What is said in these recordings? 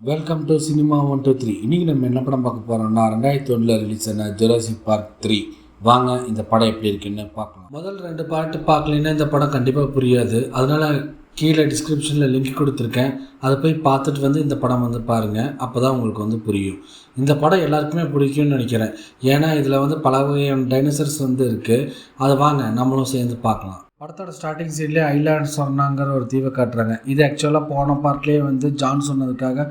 Welcome to cinema one two three இன்றைக்கி நம்ம என்ன படம் பார்க்க போகிறோம்னா ரெண்டாயிரத்தி ஒன்றில் ரிலீஸ் ஆன ஜுராசிக் பார்க் த்ரீ வாங்க இந்த படம் எப்படி இருக்குன்னு பார்க்கலாம். முதல் ரெண்டு பாட்டு பார்க்கலன்னா இந்த படம் கண்டிப்பாக புரியாது. அதனால் கீழே டிஸ்கிரிப்ஷனில் லிங்க் கொடுத்துருக்கேன். அதை போய் பார்த்துட்டு வந்து இந்த படம் வந்து பாருங்கள் அப்போ தான் உங்களுக்கு வந்து புரியும். இந்த படம் எல்லாருக்குமே பிடிக்கும்னு நினைக்கிறேன். ஏன்னா இதில் வந்து பல வகையான டைனோசர்ஸ் வந்து இருக்குது அதை வாங்க நம்மளும் சேர்ந்து பார்க்கலாம். படத்தோட ஸ்டார்டிங் சீன்லேயே ஐலாண்ட் சொன்னாங்கிற ஒரு தீவை காட்டுறாங்க. இது ஆக்சுவலாக போன பார்ட்லேயே வந்து ஜான் சொன்னதுக்காக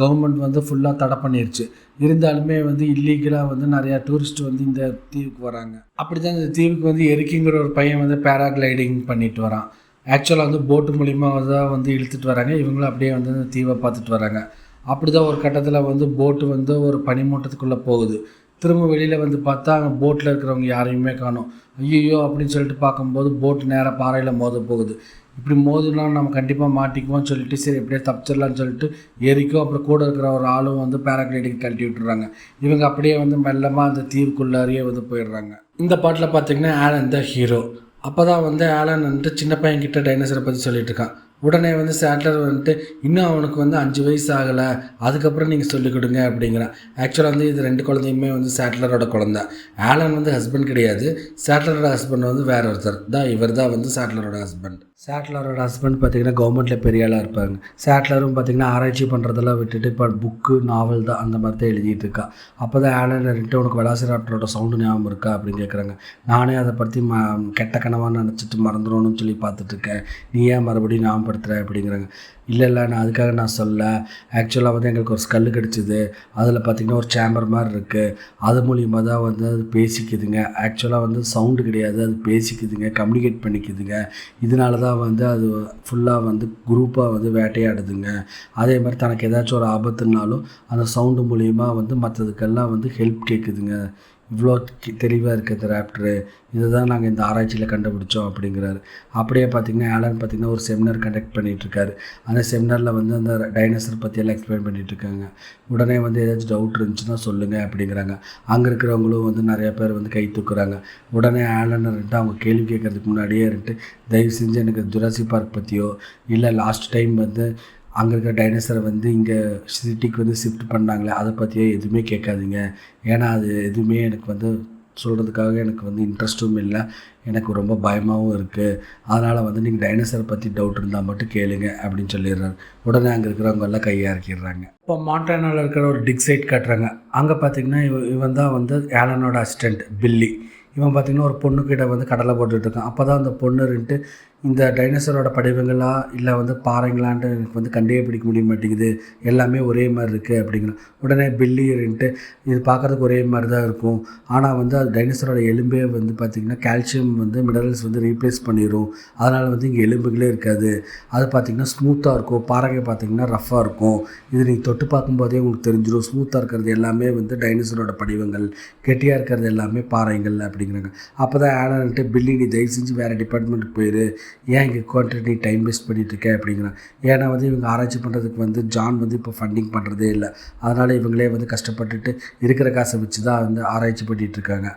கவர்மெண்ட் வந்து ஃபுல்லாக தடை பண்ணிருச்சு. இருந்தாலுமே வந்து இல்லீகலாக வந்து நிறையா டூரிஸ்ட் வந்து இந்த தீவுக்கு வராங்க. அப்படி தான் இந்த தீவுக்கு வந்து எரிக்கிங்கிற ஒரு பையன் வந்து பேராகிளைடிங் பண்ணிட்டு வரான். ஆக்சுவலாக வந்து போட்டு மூலிமா தான் வந்து இழுத்துட்டு வராங்க. இவங்களும் அப்படியே வந்து இந்த தீவை பார்த்துட்டு வராங்க. அப்படி தான் ஒரு கட்டத்தில் வந்து போட்டு வந்து ஒரு பனிமூட்டத்துக்குள்ளே போகுது. திரும்ப வெளியில் வந்து பார்த்தா அங்கே போட்டில் இருக்கிறவங்க யாரையுமே காணும். ஐயோ அப்படின்னு சொல்லிட்டு பார்க்கும்போது போட் நேராக பாறையில் மோத போகுது. இப்படி மோதுனா நம்ம கண்டிப்பாக மாட்டிக்குவோம்னு சொல்லிட்டு சரி எப்படியே தப்பிச்சிடலாம்னு சொல்லிட்டு எரிக்கும். அப்புறம் கூட இருக்கிற ஒரு ஆளும் வந்து பேராகிளைடிங் கழட்டி விட்டுறாங்க. இவங்க அப்படியே வந்து மெல்லமாக அந்த தீவுக்குள்ளாரியே வந்து போயிடுறாங்க. இந்த பாட்டில் பார்த்தீங்கன்னா ஆலன் த ஹீரோ. அப்போ தான் வந்து ஆலன் வந்துட்டு சின்ன பையன்கிட்ட டைனோசரை பற்றி சொல்லிட்டு இருக்கான். உடனே வந்து சேட்லர் வந்துட்டு இன்னும் அவனுக்கு வந்து அஞ்சு வயசு ஆகலை அதுக்கப்புறம் நீங்கள் சொல்லிக் கொடுங்க அப்படிங்கிறான். ஆக்சுவலாக வந்து இது ரெண்டு குழந்தையுமே வந்து சேட்லரோட குழந்தை. ஆலன் வந்து ஹஸ்பண்ட் கிடையாது. சேட்லரோட ஹஸ்பண்ட் வந்து வேற ஒருத்தர். தான் இவர் தான் வந்து சேட்லரோட ஹஸ்பண்ட் சேட்லரோட ஹஸ்பண்ட் பார்த்தீங்கன்னா கவர்மெண்ட்டில் பெரிய ஆளாக இருப்பாங்க சேட்லரும் பார்த்தீங்கன்னா ஆராய்ச்சி பண்ணுறதெல்லாம் விட்டுட்டு இப்போ புக்கு நாவல் தான் அந்த மாதிரி தான் எழுதிட்டு இருக்கா. அப்போ தான் ஆலன் ரெண்டு உனக்கு வெலாசிராப்டரோட சவுண்டு ஞாபகம் இருக்கா அப்படின்னு கேட்குறாங்க நானே அதை பற்றி ம கெட்ட கனவாக நினச்சிட்டு மறந்துடணும்னு சொல்லி பார்த்துட்ருக்கேன் நீ ஏன் மறுபடியும் ஞாபகப்படுத்துகிற அப்படிங்கிறாங்க. இல்லை இல்லை நான் அதுக்காக நான் சொல்ல ஆக்சுவலாக வந்து எங்களுக்கு ஒரு ஸ்கல்லு கிடச்சிது. அதில் பார்த்திங்கன்னா ஒரு சேம்பர் மாதிரி இருக்குது அது மூலியமாக தான் வந்து அது பேசிக்குதுங்க. ஆக்சுவலாக வந்து சவுண்டு கிடையாது. அது பேசிக்குதுங்க. கம்யூனிகேட் பண்ணிக்குதுங்க. இதனால தான் வந்து அது ஃபுல்லாக வந்து குரூப்பாக வந்து வேட்டையாடுதுங்க. அதே மாதிரி தனக்கு ஏதாச்சும் ஒரு ஆபத்துனாலும் அந்த சவுண்டு மூலியமாக வந்து மற்றதுக்கெல்லாம் வந்து ஹெல்ப் கேட்குதுங்க இவ்வளோ தெளிவாக இருக்குது இதை தான் நாங்கள் இந்த ஆராய்ச்சியில் கண்டுபிடிச்சோம் அப்படிங்கிறாரு. அப்படியே பார்த்திங்கன்னா ஆலன் பார்த்திங்கன்னா ஒரு செமினார் கண்டக்ட் பண்ணிகிட்ருக்காரு அந்த செமினாரில் வந்து அந்த டைனோசர் பற்றியெல்லாம் எக்ஸ்பிளைன் பண்ணிகிட்ருக்காங்க உடனே வந்து ஏதாச்சும் டவுட் இருந்துச்சுன்னா சொல்லுங்கள் அப்படிங்கிறாங்க. அங்கே இருக்கிறவங்களும் வந்து நிறையா பேர் வந்து கை தூக்குறாங்க. உடனே ஆலன் இருந்துட்டு அவங்க கேள்வி கேட்குறதுக்கு முன்னாடியே இருந்துட்டு தயவு செஞ்சு எனக்கு ஜுராசி பார்க் பற்றியோ இல்லை லாஸ்ட் டைம் வந்து அங்கே இருக்கிற டைனோசரை வந்து இங்கே சிட்டிக்கு வந்து ஷிஃப்ட் பண்ணாங்களே அதை பற்றியே எதுவுமே கேட்காதீங்க. ஏன்னா அது எதுவுமே எனக்கு வந்து சொல்கிறதுக்காக எனக்கு வந்து இன்ட்ரெஸ்ட்டும் இல்லை. எனக்கு ரொம்ப பயமாகவும் இருக்குது அதனால் வந்து நீங்கள் டைனோசரை பற்றி டவுட் இருந்தால் மட்டும் கேளுங்க அப்படின்னு சொல்லிடுறாரு. உடனே அங்கே இருக்கிறவங்க எல்லாம் கையை இறக்கிடுறாங்க இப்போ மாண்டானாவில் இருக்கிற ஒரு டிக் சைட் காட்டுறாங்க. அங்கே பார்த்தீங்கன்னா இவ இவன் தான் வந்து ஏலனோட அசிஸ்டண்ட் பில்லி. இவன் பார்த்திங்கன்னா ஒரு பொண்ணுக்கிட்ட வந்து கடலை போட்டுட்ருக்கான் அப்போ தான் அந்த பொண்ணு இந்த டைனோசரோட படிவங்களா இல்லை வந்து பாறைங்களான்ட்டு எனக்கு வந்து கண்டே பிடிக்க முடிய மாட்டேங்குது. எல்லாமே ஒரே மாதிரி இருக்குது அப்படிங்கிற. உடனே பில்லின்ட்டு இது பார்க்குறதுக்கு ஒரே மாதிரி தான் இருக்கும். ஆனால் வந்து அது டைனோசரோட எலும்பே வந்து பார்த்திங்கன்னா கால்சியம் வந்து மினரல்ஸ் வந்து ரீப்ளேஸ் பண்ணிடும் அதனால் வந்து இங்கே எலும்புகளே இருக்காது. அது பார்த்திங்கன்னா ஸ்மூத்தாக இருக்கும். பாறைங்க பார்த்திங்கன்னா ரஃப்பாக இருக்கும். இது நீங்கள் தொட்டு பார்க்கும்போதே உங்களுக்கு தெரிஞ்சிடும் ஸ்மூத்தாக இருக்கிறது எல்லாமே வந்து டைனோசரோட படிவங்கள். கெட்டியாக இருக்கிறது எல்லாமே பாறைங்கள் அப்படிங்கிறாங்க. அப்போ தான் ஆனன்ட்டு பில்லி நீ தயவு செஞ்சு வேறு டிபார்ட்மெண்ட்டுக்கு போயிடு ஏன் இங்கே உட்காந்துட்டு நீ டைம் வேஸ்ட் பண்ணிட்டு அப்படிங்கிறான். ஏன்னா வந்து இவங்க ஆராய்ச்சி பண்ணுறதுக்கு வந்து ஜான் வந்து இப்போ ஃபண்டிங் பண்ணுறதே இல்லை. அதனால் இவங்களே வந்து கஷ்டப்பட்டுட்டு இருக்கிற காசை வச்சு தான் வந்து ஆராய்ச்சி பண்ணிகிட்டு இருக்காங்க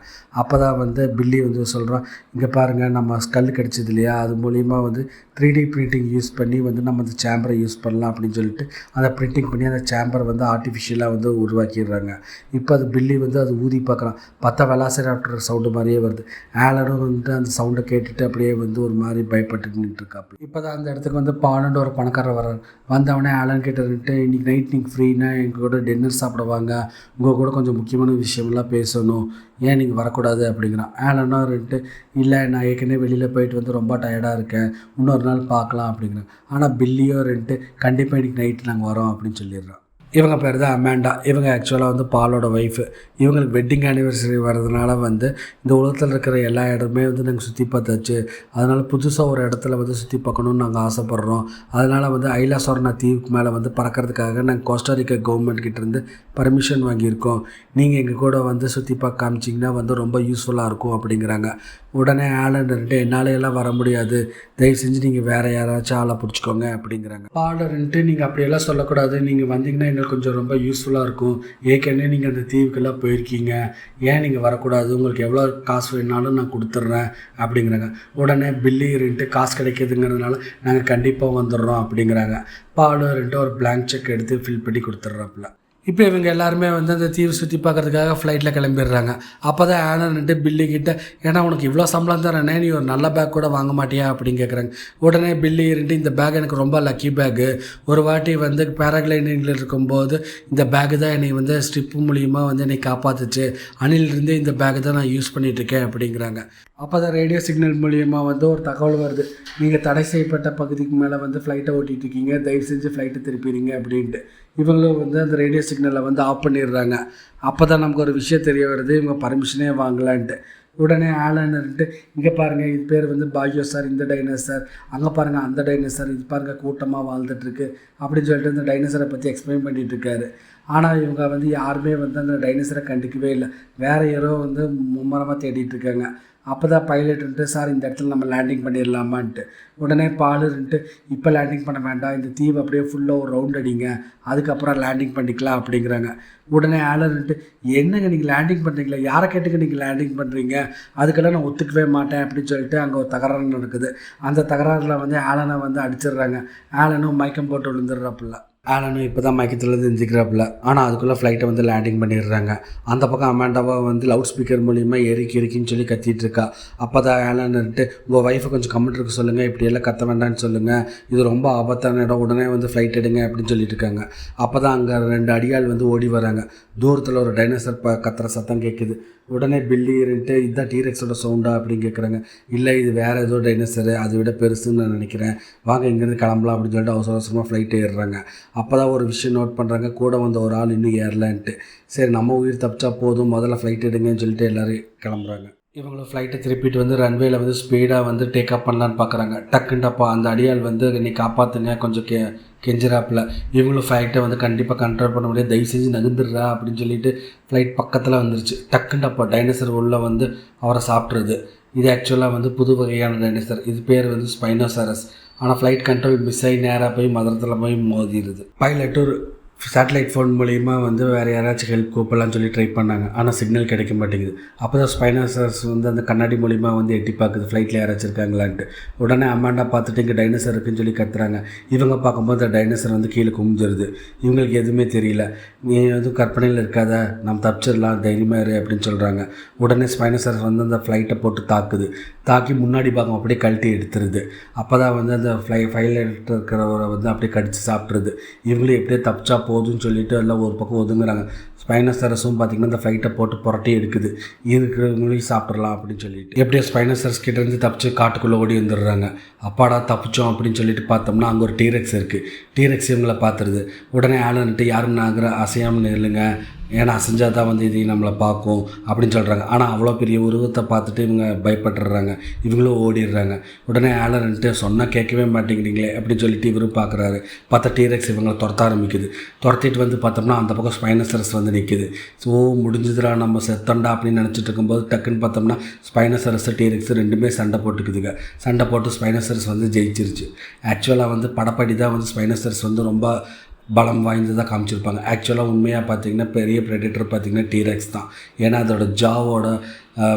அப்போ தான் வந்து பில்லி வந்து சொல்கிறோம் இங்கே பாருங்கள் நம்ம ஸ்கல் கிடச்சது இல்லையா? அது மூலிமா வந்து த்ரீ டி பிரிண்டிங் யூஸ் பண்ணி வந்து நம்ம அந்த சேம்பரை யூஸ் பண்ணலாம் அப்படின்னு சொல்லிட்டு அதை பிரிண்டிங் பண்ணி அந்த சேம்பரை வந்து ஆர்டிஃபிஷியலாக வந்து உருவாக்கிடுறாங்க. இப்போ அது பில்லி வந்து அது ஊதி பார்க்குறான். பத்த வெலாசிராப்டர் சவுண்டு மாதிரியே வருது. ஆலரும் வந்துட்டு அந்த சவுண்டை கேட்டுட்டு அப்படியே வந்து ஒரு மாதிரி பயப்பட்டு நின்றுட்டுருக்காப்பி இப்போ தான் அந்த இடத்துக்கு வந்து பானண்டு ஒரு பணக்காரர் வர்றார். வந்தவொடனே ஆலன் கிட்ட இருந்துட்டு இன்றைக்கி நைட் நீங்கள் ஃப்ரீனா எங்கள் கூட டின்னர் சாப்பிடுவாங்க. உங்கள் கூட கொஞ்சம் முக்கியமான விஷயம்லாம் பேசணும். ஏன் நீங்கள் வரக்கூடாது? அப்படிங்கிறான். ஆலனும் இருந்துட்டு இல்லை நான் ஏற்கனவே வெளியில் போயிட்டு வந்து ரொம்ப டயர்டாக இருக்கேன். இன்னொரு நாள் பார்க்கலாம். அப்படிங்கிறேன். ஆனால் பில்லியோ இருந்துட்டு கண்டிப்பாக இன்றைக்கி நைட் நாங்கள் வரோம் அப்படின்னு சொல்லிடுறோம் இவங்க பேர் தான் அமேண்டா. இவங்க ஆக்சுவலாக வந்து பாலோட ஒய்ஃபு இவங்களுக்கு வெட்டிங் ஆனிவர்சரி வர்றதுனால வந்து இந்த உலகத்தில் இருக்கிற எல்லா இடமே வந்து நாங்கள் சுற்றி பார்த்தாச்சு. அதனால் புதுசாக ஒரு இடத்துல வந்து சுற்றி பார்க்கணுன்னு நாங்கள் ஆசைப்பட்றோம். அதனால் வந்து ஐலாசோர்னா தீவுக்கு மேலே வந்து பறக்கிறதுக்காக நாங்கள் கோஸ்டாரிக்கா கவர்மெண்ட் கிட்டேருந்து பர்மிஷன் வாங்கியிருக்கோம். நீங்கள் எங்கள் கூட வந்து சுற்றி பார்க்க காமிச்சிங்கன்னா வந்து ரொம்ப யூஸ்ஃபுல்லாக இருக்கும் அப்படிங்கிறாங்க. உடனே ஆலன் இருந்துட்டு என்னால் எல்லாம் வர முடியாது. தயவு செஞ்சு நீங்கள் வேறு யாராச்சும் ஆளை பிடிச்சிக்கோங்க அப்படிங்கிறாங்க. பாடர்ன்ட்டு நீங்கள் அப்படியெல்லாம் சொல்லக்கூடாது. நீங்கள் வந்தீங்கன்னா எங்களுக்கு கொஞ்சம் ரொம்ப யூஸ்ஃபுல்லாக இருக்கும். ஏற்கனவே நீங்கள் அந்த தீவுக்கெல்லாம் போயிருக்கீங்க. ஏன் நீங்கள் வரக்கூடாது? உங்களுக்கு எவ்வளோ காசு வேணாலும் நான் கொடுத்துட்றேன் அப்படிங்கிறாங்க. உடனே பில்லி இருந்துட்டு காசு கிடைக்கிதுங்கிறதுனால நாங்கள் கண்டிப்பாக வந்துடுறோம் அப்படிங்கிறாங்க. பாடர்ன்ட்டு ஒரு பிளாங்க் செக் எடுத்து ஃபில் பண்ணி கொடுத்துட்றாப்புல. இப்போ இவங்க எல்லாருமே வந்து அந்த தீவு சுற்றி பார்க்கறதுக்காக ஃப்ளைட்டில் கிளம்பிடுறாங்க. அப்போ தான் ஆனன்ட்டு பில்லி கிட்ட ஏன்னா உனக்கு இவ்வளோ சம்பளம் தரேனே நீ ஒரு நல்ல பேக் கூட வாங்க மாட்டியா? அப்படின்னு கேட்குறாங்க உடனே பில்லி இருந்துட்டு இந்த பேக் எனக்கு ரொம்ப லக்கி பேக்கு ஒரு வாட்டி வந்து பேராகிளைனிங்கில் இருக்கும்போது இந்த பேக்கு தான் என்னை வந்து ஸ்ட்ரிப்பு மூலியமாக வந்து என்னை காப்பாற்றுச்சு அணிலிருந்து இந்த பேக்கு தான் நான் யூஸ் பண்ணிகிட்ருக்கேன் இருக்கேன் அப்படிங்கிறாங்க. அப்போ தான் ரேடியோ சிக்னல் மூலியமாக வந்து ஒரு தகவல் வருது. நீங்கள் தடை செய்யப்பட்ட பகுதிக்கு மேலே வந்து ஃப்ளைட்டை ஓட்டிகிட்டு இருக்கீங்க தயவு செஞ்சு ஃப்ளைட்டை திருப்பிடுங்க அப்படின்ட்டு. இவங்களும் வந்து அந்த ரேடியோ சிக்னலை வந்து ஆஃப் பண்ணிடுறாங்க. அப்போ தான் நமக்கு ஒரு விஷயம் தெரிய வருது. இவங்க பர்மிஷனே வாங்கலான்ட்டு. உடனே ஆலன்ட்டு இங்கே பாருங்கள் இது பேர் வந்து பாக்யோ சார் இந்த டைனோசர் அங்கே பாருங்கள் அந்த டைனோசர் இது பாருங்கள் கூட்டமாக வாழ்ந்துட்டுருக்கு. அப்படின்னு சொல்லிட்டு இந்த டைனோசரை பற்றி எக்ஸ்பிளைன் பண்ணிகிட்டு இருக்காரு ஆனால் இவங்க வந்து யாருமே வந்து அந்த டைனோசரை கண்டுக்கவே இல்லை. வேறு யாரோ வந்து மும்மரமாக தேடிட்டு இருக்காங்க அப்போ தான் பைலட்டுன்ட்டு சார் இந்த இடத்துல நம்ம லேண்டிங் பண்ணிடலாமான்ட்டு உடனே பாலருன்ட்டு இப்போ லேண்டிங் பண்ண வேண்டாம். இந்த தீவு அப்படியே ஃபுல்லாக ஒரு ரவுண்ட் அடிங்க. அதுக்கப்புறம் லேண்டிங் பண்ணிக்கலாம் அப்படிங்கிறாங்க. உடனே ஆலர்ன்ட்டு என்னங்க நீங்கள் லேண்டிங் பண்ணுறீங்களா யாரை கேட்டுக்க நீங்கள் லேண்டிங் பண்ணுறீங்க அதுக்கெல்லாம் நான் ஒத்துக்கவே மாட்டேன் அப்படின்னு சொல்லிட்டு அங்கே ஒரு தகராறு நடக்குது. அந்த தகராறில் வந்து ஆலனை வந்து அடிச்சிடுறாங்க. ஆலனும் மயக்கம் போட்டு விழுந்துடுறாப்புல. ஆலனும் இப்போ தான் மயக்கத்துலேருந்து எந்திரிக்கிறாப்புல ஆனால் அதுக்குள்ளே ஃப்ளைட்டை வந்து லேண்டிங் பண்ணிடுறாங்க. அந்த பக்கம் அமாண்டாவா வந்து லவுட் ஸ்பீக்கர் மூலிமா எரிக்கி எரிக்கின்னு சொல்லி கத்திட்டு இருக்கா அப்போ தான் ஆலன்ட்டு உங்கள் ஒய்ஃபை கொஞ்சம் கமெண்ட் இருக்க சொல்லுங்கள் இப்படியெல்லாம் கத்த வேண்டாம்னு சொல்லுங்கள் இது ரொம்ப ஆபத்தான இடம். உடனே வந்து ஃப்ளைட் எடுங்க அப்படின்னு சொல்லிட்டு இருக்காங்க. அப்போ தான் அங்கே ரெண்டு அடியால் வந்து ஓடி வராங்க. தூரத்தில் ஒரு டைனோசர் ப கத்துற சத்தம் கேட்குது உடனே பில்லி இருந்துட்டு இதுதான் டீரெக்ஸோட சவுண்டா அப்படின்னு கேட்குறாங்க இல்லை இது வேறு ஏதோ டைனோசரு அதை விட பெருசுன்னு நான் நினைக்கிறேன். வாங்க இங்கேருந்து கிளம்பலாம் அப்படின்னு சொல்லிட்டு அவசர அவசரமாக ஃப்ளைட் ஏறுறாங்க. அப்போ தான் ஒரு விஷயம் நோட் பண்ணுறாங்க கூட வந்த ஒரு ஆள் இன்னும் ஏறலான்ட்டு. சரி நம்ம உயிர் தப்பிச்சா போதும். முதல்ல ஃப்ளைட் எடுங்கன்னு சொல்லிட்டு எல்லோரும் கிளம்புறாங்க. இவங்களும் ஃப்ளைட்டை திருப்பிட்டு வந்து ரன்வேல வந்து ஸ்பீடாக வந்து டேக் அப் பண்ணலான்னு பார்க்குறாங்க டக்குன்ட்டப்பா அந்த அடியாள் வந்து நீ காப்பாற்றுங்க கொஞ்சம் கெ கெஞ்சிராப்பில் இவங்களும் ஃப்ளைட்டை வந்து கண்டிப்பாக கண்ட்ரோல் பண்ண முடியாது. தயவு செஞ்சு நகுந்துடுறா அப்படின்னு சொல்லிட்டு ஃப்ளைட் பக்கத்தில் வந்துருச்சு. டக்குன்ட்டப்பா டைனோசர் உள்ளே வந்து அவரை சாப்பிட்றது இது ஆக்சுவலாக வந்து புது வகையான டைனோசர் இது பேர் வந்து ஸ்பைனோசரஸ் ஆனால் ஃப்ளைட் கண்ட்ரோல் மிஸ் ஆகி நேராக போய் மதுரத்தில் போய் மோதிடுது. பைலட்டு சேட்டலைட் ஃபோன் மூலிமா வந்து வேறு யாராச்சும் ஹெல்ப் கூப்பிடலாம்னு சொல்லி ட்ரை பண்ணாங்க. ஆனால் சிக்னல் கிடைக்க மாட்டேங்குது. அப்போ தான் ஸ்பைனோசர்ஸ் வந்து அந்த கண்ணாடி மூலிமா வந்து எட்டி பார்க்குது. ஃப்ளைட்டில் யாராச்சும் இருக்காங்களான்ட்டு. உடனே அம்மாண்டா பார்த்துட்டு இங்கே டைனோசர் இருக்குன்னு சொல்லி கத்துறாங்க. இவங்க பார்க்கும்போது அந்த டைனோசர் வந்து கீழே குமிஞ்சிருது. இவங்களுக்கு எதுவுமே தெரியல. நீ எதுவும் கற்பனையில் இருக்காத நம்ம தப்பிச்சிடலாம் தைரியமாக இரு அப்படின்னு சொல்கிறாங்க உடனே ஸ்பைனோசர்ஸ் வந்து அந்த ஃப்ளைட்டை போட்டு தாக்குது. தாக்கி முன்னாடி பாகம் அப்படியே கழட்டி எடுத்துருது. அப்போ தான் வந்து அந்த ஃப்ளை ஃபைலட் இருக்கிறவரை வந்து அப்படியே கடிச்சு சாப்பிட்ருது இவங்களும் எப்படியே தப்பிச்சா போதும்னு சொல்லிட்டு எல்லாம் ஒரு பக்கம் ஒதுங்குறாங்க. ஸ்பைனசரஸும் பார்த்திங்கன்னா இந்த ஃப்ளைட்டை போட்டு புரட்டி எடுக்குது. இருக்கிறவங்களையும் சாப்பிட்றலாம் அப்படின்னு சொல்லிட்டு. எப்படியோ ஸ்பைனசரஸ் கிட்டேருந்து தப்பிச்சு காட்டுக்குள்ளே ஓடி வந்துடுறாங்க. அப்பாடா தப்பிச்சோம் அப்படின்னு சொல்லிட்டு பார்த்தோம்னா அங்கே ஒரு டீரெக்ஸ் இருக்குது டீரெக்ஸ் இவங்களை பார்த்துருது. உடனே ஆளுன்ட்டு யாரும் நாங்கிற அசையாமல் இல்லைங்க ஏன்னா அசைஞ்சால் தான் வந்து இது நம்மளை பார்க்கும் அப்படின்னு சொல்கிறாங்க ஆனால் அவ்வளோ பெரிய உருவத்தை பார்த்துட்டு இவங்க பயப்பட்டுடுறாங்க இவங்களும் ஓடிடுறாங்க. உடனே ஆலன்ட்டு சொன்னால் கேட்கவே மாட்டேங்கிறீங்களே அப்படின்னு சொல்லிட்டு இவரும் பார்க்குறாரு. பார்த்தா டீரெக்ஸ் இவங்களை துரத்த ஆரம்பிக்குது. துரத்திட்டு வந்து பார்த்தோம்னா அந்த பக்கம் ஸ்பைனசரஸ் வந்து நிற்கிது ஸோ முடிஞ்சதுடா நம்ம செத்தண்டா அப்படின்னு நினச்சிட்டு இருக்கும்போது டக்குன்னு பார்த்தோம்னா ஸ்பைனசரஸ் டீரெக்ஸ் ரெண்டுமே சண்டை போட்டுக்குதுங்க. சண்டை போட்டு ஸ்பைனசரஸ் வந்து ஜெயிச்சிருச்சு. ஆக்சுவலாக வந்து படப்படி தான் வந்து ஸ்பைனசரஸ் வந்து ரொம்ப பலம் வாய்ந்ததாக காமிச்சிருப்பாங்க. ஆக்சுவலாக உண்மையாக பார்த்தீங்கன்னா பெரிய ப்ரெடிட்டர் பார்த்திங்கன்னா டீரெக்ஸ் தான். ஏன்னா அதோட ஜாவோட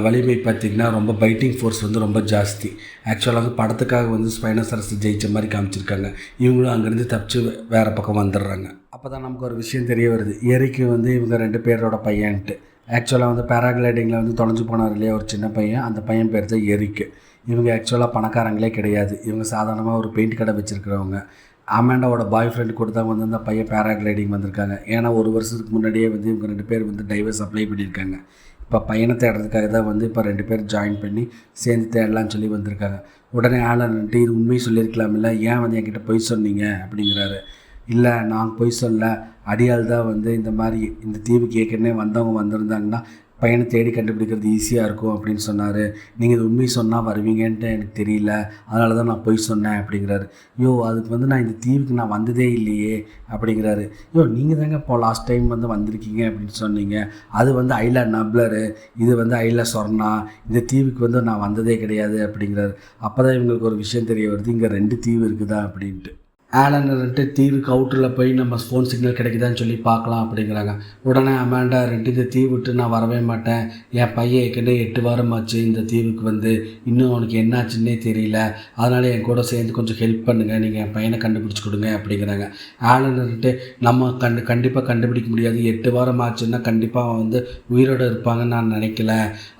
வலிமை பார்த்திங்கன்னா ரொம்ப பைட்டிங் ஃபோர்ஸ் வந்து ரொம்ப ஜாஸ்தி. ஆக்சுவலாக வந்து படத்துக்காக வந்து ஸ்பைனசரஸ் ஜெயித்த மாதிரி காமிச்சிருக்காங்க. இவங்களும் அங்கேருந்து தப்பிச்சு வேறு பக்கம் வந்துடுறாங்க. அப்போ தான் நமக்கு ஒரு விஷயம் தெரிய வருது. எரிக்கு வந்து இவங்க ரெண்டு பேரோட பையன்ட்டு. ஆக்சுவலாக வந்து பேராகிளைடிங்கில் வந்து தொலைஞ்சு போனார் இல்லையா ஒரு சின்ன பையன். அந்த பையன் பேர் தான் எரிக்கு இவங்க ஆக்சுவலாக பணக்காரங்களே கிடையாது. இவங்க சாதாரணமாக ஒரு பெயிண்ட் கடை வச்சுருக்கிறவங்க. அமேண்டாவோட பாய் ஃப்ரெண்டு கூட தான் வந்து அந்த பையன் பேராகிளைடிங் வந்திருக்காங்க. ஏன்னா ஒரு வருஷத்துக்கு முன்னாடியே வந்து இவங்க ரெண்டு பேர் வந்து டைவர்ஸ் அப்ளை பண்ணியிருக்காங்க. இப்போ பையனை தேடுறதுக்காக தான் வந்து இப்போ ரெண்டு பேர் ஜாயின் பண்ணி சேர்ந்து தேடலாம்னு சொல்லி வந்திருக்காங்க. உடனே ஆளன்ட்டு இது உண்மையை சொல்லியிருக்கலாம் இல்லை ஏன் வந்து என்கிட்ட பொய் சொன்னீங்க? அப்படிங்கிறாரு. இல்லை நான் பொய் சொல்ல அடியால் தான் வந்து இந்த மாதிரி இந்த தீவுக்கு ஏற்கனவே வந்தவங்க வந்திருந்தாங்கன்னா பையனை தேடி கண்டுபிடிக்கிறது ஈஸியாக இருக்கும் அப்படின்னு சொன்னார். நீங்கள் இது உண்மை சொன்னால் வருவீங்கன்ட்டு எனக்கு தெரியல. அதனால தான் நான் போய் சொன்னேன் அப்படிங்கிறாரு. யோ அதுக்கு வந்து நான் இந்த தீவுக்கு நான் வந்ததே இல்லையே அப்படிங்கிறாரு. யோ நீங்கள் தாங்க இப்போ லாஸ்ட் டைம் வந்து வந்திருக்கீங்க அப்படின்னு சொன்னீங்க. அது வந்து ஐலா நப்ளரு இது வந்து ஐலா சொர்ணா இந்த தீவுக்கு வந்து நான் வந்ததே கிடையாது அப்படிங்கிறாரு. அப்போ தான் இவங்களுக்கு ஒரு விஷயம் தெரிய வருது. இங்கே ரெண்டு தீவு இருக்குதா அப்படின்ட்டு. ஆலன் ரெண்டு தீவுக்கு அவுட்டரில் போய் நம்ம ஃபோன் சிக்னல் கிடைக்குதான்னு சொல்லி பார்க்கலாம் அப்படிங்கிறாங்க. உடனே அமேண்டா ரெண்டு இந்த தீவு விட்டு நான் வரவே மாட்டேன். என் பையன் ஏற்கனவே எட்டு வாரம் ஆச்சு இந்த தீவுக்கு வந்து. இன்னும் அவனுக்கு என்னாச்சுன்னே தெரியல. அதனால் என் கூட சேர்ந்து கொஞ்சம் ஹெல்ப் பண்ணுங்கள் நீங்கள் என் பையனை கண்டுபிடிச்சி கொடுங்க அப்படிங்கிறாங்க. ஆலன் ரெண்டு நம்ம கண்டு கண்டிப்பாக கண்டுபிடிக்க முடியாது. எட்டு வாரம் ஆச்சுன்னா கண்டிப்பாக அவன் வந்து உயிரோடு இருப்பாங்கன்னு நான் நினைக்கல.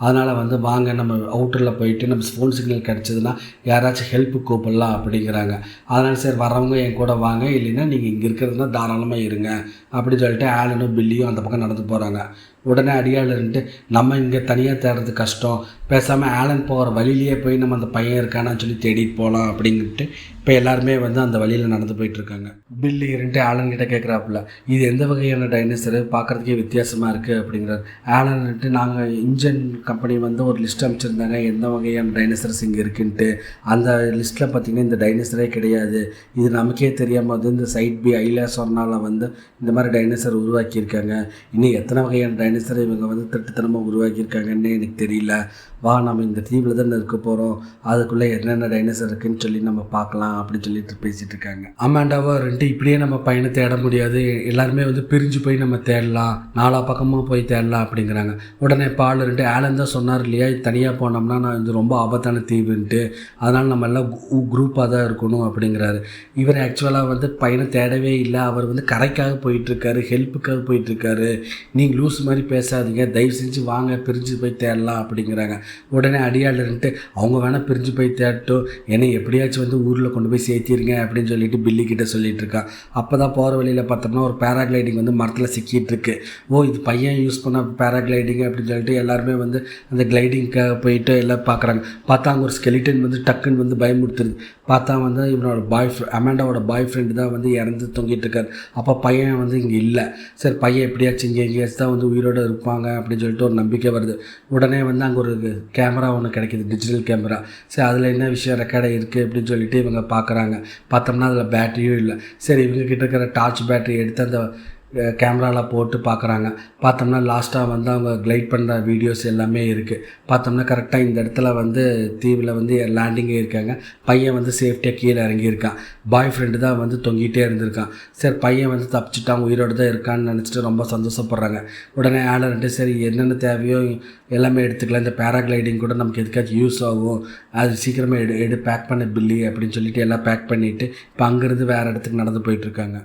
அதனால் வந்து வாங்க நம்ம அவுட்டரில் போயிட்டு நம்ம ஃபோன் சிக்னல் கிடச்சதுன்னா யாராச்சும் ஹெல்ப்பு கூப்பிடலாம் அப்படிங்கிறாங்க. அதனால் சரி வரவங்க என் கூட வாங்க. இல்லைன்னா நீங்கள் இங்கே இருக்கிறதுனா தாராளமாக இருங்க அப்படின்னு சொல்லிட்டு ஆலனும் பில்லியும் அந்த பக்கம் நடந்து போகிறாங்க உடனே அடியாளன்ட்டு நம்ம இங்கே தனியாக தேடுறது கஷ்டம். பேசாமல் ஆலன் போகிற வழியிலேயே போய் நம்ம அந்த பையன் இருக்கானான்னு சொல்லி தேடிட்டு போகலாம் அப்படின்ட்டு இப்போ எல்லாருமே வந்து அந்த வழியில் நடந்து போயிட்டுருக்காங்க. பில்லி இரண்டு ஆலன்கிட்ட கேட்குறாப்புல இது எந்த வகையான டைனோசரு பார்க்குறதுக்கே வித்தியாசமாக இருக்குது அப்படிங்கிறார். ஆலன்ட்டு நாங்கள் இன்ஜின் கம்பெனி வந்து ஒரு லிஸ்ட் அமைச்சிருந்தாங்க எந்த வகையான டைனோசர்ஸ் இங்கே இருக்குன்ட்டு. அந்த லிஸ்ட்டில் பார்த்திங்கன்னா இந்த டைனோசரே கிடையாது. இது நமக்கே தெரியாமல் வந்து இந்த சைட் பி ஐலா சொன்னால வந்து இந்த மாதிரி டைனோசர் உருவாக்கியிருக்காங்க. இன்னும் எத்தனை வகையான டைனோசர் இவங்க வந்து திருட்டுத்தனமாக உருவாக்கியிருக்காங்கன்னு எனக்கு தெரியல. வா நம்ம இந்த தீவில் தானே இருக்க போகிறோம் அதுக்குள்ளே என்னென்ன டைனோசர் இருக்குதுன்னு சொல்லி நம்ம பார்க்கலாம். அப்படின்னு சொல்லிட்டு பேசிகிட்டு இருக்காங்க அம்மாண்டாவா ரெண்டு இப்படியே நம்ம பையனை தேட முடியாது. எல்லாருமே வந்து பிரிஞ்சு போய் நம்ம தேடலாம். நாலா பக்கமாக போய் தேடலாம் அப்படிங்கிறாங்க. உடனே பால் ரெண்டு ஆலன் தான் சொன்னார் இல்லையா தனியாக போனோம்னா நான் இது ரொம்ப ஆபத்தான தீவுன்ட்டு. அதனால் நம்ம எல்லாம் குரூப்பாக தான் இருக்கணும் அப்படிங்கிறாரு. இவர் ஆக்சுவலாக வந்து பையனை தேடவே இல்லை. அவர் வந்து கரைக்காக போயிட்டுருக்காரு ஹெல்ப்புக்காக போயிட்டுருக்காரு. நீங்கள் லூஸ் மாதிரி பேசாதீங்க. தயவு செஞ்சு வாங்க பிரிஞ்சு போய் தேடலாம் அப்படிங்கிறாங்க. உடனே அடியாளர்ன்ட்டு அவங்க வேணால் பிரிஞ்சு போய் தேடட்டும். என்னை எப்படியாச்சும் வந்து ஊரில் கொண்டு கொண்டு போய் சேர்த்திருங்க அப்படின்னு சொல்லிட்டு பில்லி கிட்ட சொல்லிட்டு இருக்கான் அப்போ தான் போகிற வழியில் பார்த்தோம்னா ஒரு பேராகிளைடிங் வந்து மரத்தில் சிக்கிட்டு இருக்கு. ஓ இது பையன் யூஸ் பண்ண பேராகிளைடிங் அப்படின்னு சொல்லிட்டு எல்லாருமே வந்து அந்த கிளைடிங்க்காக போயிட்டு எல்லாம் பார்க்குறாங்க பார்த்தா அங்கே ஒரு ஸ்கெலிட்டன் வந்து டக்குன்னு வந்து பயமுடுத்துருது பார்த்தா வந்து இவனோட பாய் ஃப்ரெண்ட் அமேண்டாவோட பாய் ஃப்ரெண்டு தான் வந்து இறந்து தொங்கிட்டு இருக்காரு. அப்போ பையன் வந்து இங்கே இல்லை. சரி பையன் எப்படியாச்சும் இங்கே எங்கேயாச்சும் தான் வந்து உயிரோடு இருப்பாங்க அப்படின்னு சொல்லிட்டு ஒரு நம்பிக்கை வருது. உடனே வந்து அங்கே ஒரு கேமரா ஒன்று கிடைக்கிது டிஜிட்டல் கேமரா சரி அதில் என்ன விஷயம் ரெக்கார்டாக இருக்குது அப்படின்னு சொல்லிட்டு இவங்க பார்க்குறாங்க. பார்த்தோம்னா அதில் பேட்டரியும் இல்லை. சரி இவங்க கிட்ட இருக்கிற டார்ச் பேட்டரி எடுத்து அந்த கேமராவில் போட்டு பார்க்குறாங்க பார்த்தோம்னா லாஸ்ட்டாக வந்து அவங்க கிளைட் பண்ணுற வீடியோஸ் எல்லாமே இருக்குது பார்த்தோம்னா கரெக்டாக இந்த இடத்துல வந்து தீவில் வந்து லேண்டிங்கே இருக்காங்க. பையன் வந்து சேஃப்டியாக கீழே இறங்கியிருக்கான். பாய் ஃப்ரெண்டு தான் வந்து தொங்கிட்டே இருந்திருக்கான். சரி பையன் வந்து தப்பிச்சுட்டான் உயிரோடு தான் இருக்கான்னு நினச்சிட்டு ரொம்ப சந்தோஷப்படுறாங்க. உடனே ஆலர்ட்டு சரி என்னென்ன தேவையோ எல்லாமே எடுத்துக்கலாம். இந்த பேராகிளைடிங் கூட நமக்கு எதுக்காச்சும் யூஸ் ஆகும். அது சீக்கிரமாக எடு எடு பேக் பண்ண பில்லி அப்படின்னு சொல்லிட்டு எல்லாம் பேக் பண்ணிவிட்டு இப்போ அங்கேருந்து வேறு இடத்துக்கு நடந்து போயிட்டுருக்காங்க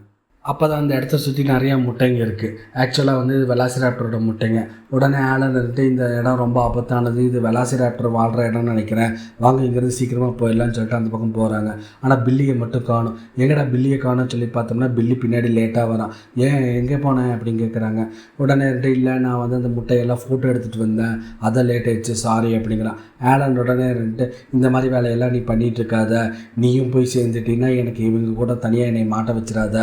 அப்போ தான் அந்த இடத்த சுற்றி நிறையா முட்டைங்க இருக்குது ஆக்சுவலாக வந்து இது வெலாசிராப்டரோட முட்டைங்க. உடனே ஆலன் இருந்துட்டு இந்த இடம் ரொம்ப ஆபத்தானது. இது வெலாசிராப்டர் வாழ்கிற இடம்னு நினைக்கிறேன். வாங்க இங்கேருந்து சீக்கிரமாக போயிடலான்னு சொல்லிட்டு அந்த பக்கம் போகிறாங்க ஆனால் பில்லியை மட்டும் காணும். எங்கடா பில்லியை காணும்னு சொல்லி பார்த்தோம்னா பில்லி பின்னாடி லேட்டாக வரான். ஏன் எங்கே போனேன் அப்படின்னு கேட்குறாங்க உடனே இருந்துட்டு இல்லை நான் வந்து அந்த முட்டையெல்லாம் ஃபோட்டோ எடுத்துகிட்டு வந்தேன். அதை லேட் ஆயிடுச்சு. சாரி அப்படிங்கிறான். ஆலன் உடனே இருந்துட்டு இந்த மாதிரி வேலையெல்லாம் நீ பண்ணிகிட்டு இருக்காத. நீயும் போய் சேர்ந்துட்டீங்கன்னா எனக்கு இவங்க கூட தனியாக என்னை மாட்ட வச்சிடாத.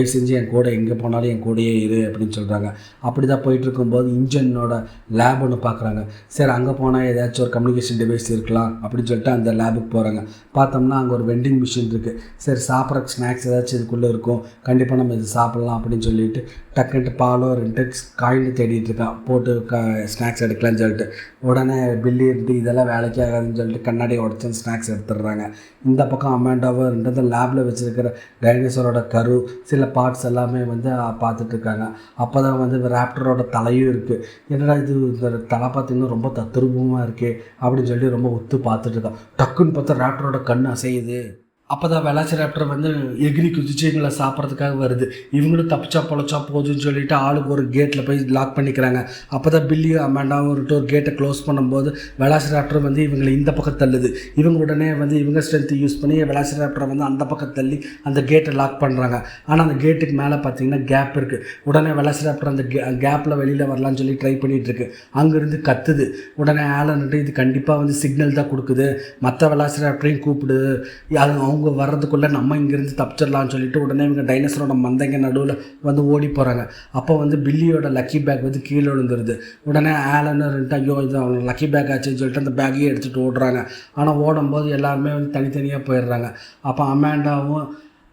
தயவு செஞ்சு என் கூட எங்கே போனாலும் என் கூடயே இரு அப்படின்னு சொல்கிறாங்க அப்படி தான் போயிட்டுருக்கும்போது இன்ஜினோட லேப் ஒன்று பார்க்குறாங்க சரி அங்கே போனால் ஏதாச்சும் ஒரு கம்யூனிகேஷன் டிவைஸ் இருக்கலாம் அப்படின்னு சொல்லிட்டு அந்த லேபுக்கு போகிறாங்க பார்த்தோம்னா அங்கே ஒரு வெண்டிங் மிஷின் இருக்குது சரி சாப்பிட்ற ஸ்நாக்ஸ் ஏதாச்சும் இதுக்குள்ளே இருக்கும். கண்டிப்பாக நம்ம இது சாப்பிட்லாம் அப்படின்னு சொல்லிட்டு டக்குன்ட்டு பாலோ ரெண்டு காயின் தேடிட்டு இருக்கான். போட்டு க ஸ்நாக்ஸ் எடுக்கலாம்னு சொல்லிட்டு. உடனே பில்லி இருந்து இதெல்லாம் வேலைக்கு ஆகாதுன்னு சொல்லிட்டு கண்ணாடி உடச்சி ஸ்நாக்ஸ் எடுத்துடுறாங்க. இந்த பக்கம் அமேண்டாவோ ரெண்டு லேபில் வச்சுருக்கிற டைனோசரோட கரு சில பார்ட்ஸ் எல்லாமே வந்து பார்த்துட்டு இருக்காங்க. அப்போ தான் வந்து ராப்டரோட தலையும் இருக்குது என்னடா இது இந்த தலை பார்த்திங்கன்னா ரொம்ப தத்ரூபமாக இருக்கே அப்படின்னு சொல்லி ரொம்ப ஒத்து பார்த்துட்டு இருக்கான். டக்குன்னு பார்த்தா ராப்டரோட கண் அசையுது. அப்போ தான் வெலாசிராப்டர் வந்து எகிரி குதிச்சு எங்களை சாப்பிட்றதுக்காக வருது. இவங்களும் தப்பிச்சா பொழைச்சா போதுன்னு சொல்லிட்டு ஆளுக்கு ஒரு கேட்டில் போய் லாக் பண்ணிக்கிறாங்க. அப்போ தான் பில்லி அம்மாண்டாவும் ஒரு கேட்டை க்ளோஸ் பண்ணும்போது வெலாசிராப்டர் வந்து இவங்களை இந்த பக்கம் தள்ளுது. இவங்க உடனே வந்து இவங்க ஸ்ட்ரென்த்து யூஸ் பண்ணி வெலாசிராப்டரை வந்து அந்த பக்கம் தள்ளி அந்த கேட்டை லாக் பண்ணுறாங்க ஆனால் அந்த கேட்டுக்கு மேலே பார்த்தீங்கன்னா கேப் இருக்குது உடனே வெலாசிராப்டர் அந்த கேப்பில் வெளியில் வரலான்னு சொல்லி ட்ரை பண்ணிகிட்ருக்கு அங்கேருந்து கத்துது. உடனே ஆலன்ட்டு இது கண்டிப்பாக வந்து சிக்னல் தான் கொடுக்குது. மற்ற வெலாசிராப்டரையும் கூப்பிடு அது அவங்க அவங்க வர்றதுக்குள்ளே நம்ம இங்கேருந்து தப்பிச்சிடலாம்னு சொல்லிட்டு உடனே இவங்க டைனோசரோட மந்தைங்க நடுவில் வந்து ஓடி போகிறாங்க அப்போ வந்து பில்லியோட லக்கி பேக் வந்து கீழே விழுந்துருது. உடனே ஆலன்னு ரெண்டு ஐயோ இது அவங்க லக்கி பேக் ஆச்சுன்னு சொல்லிட்டு அந்த பேக்கையே எடுத்துகிட்டு ஓடுறாங்க. ஆனால் ஓடும்போது எல்லாருமே வந்து தனித்தனியாக போயிடுறாங்க. அப்போ அமேண்டாவும்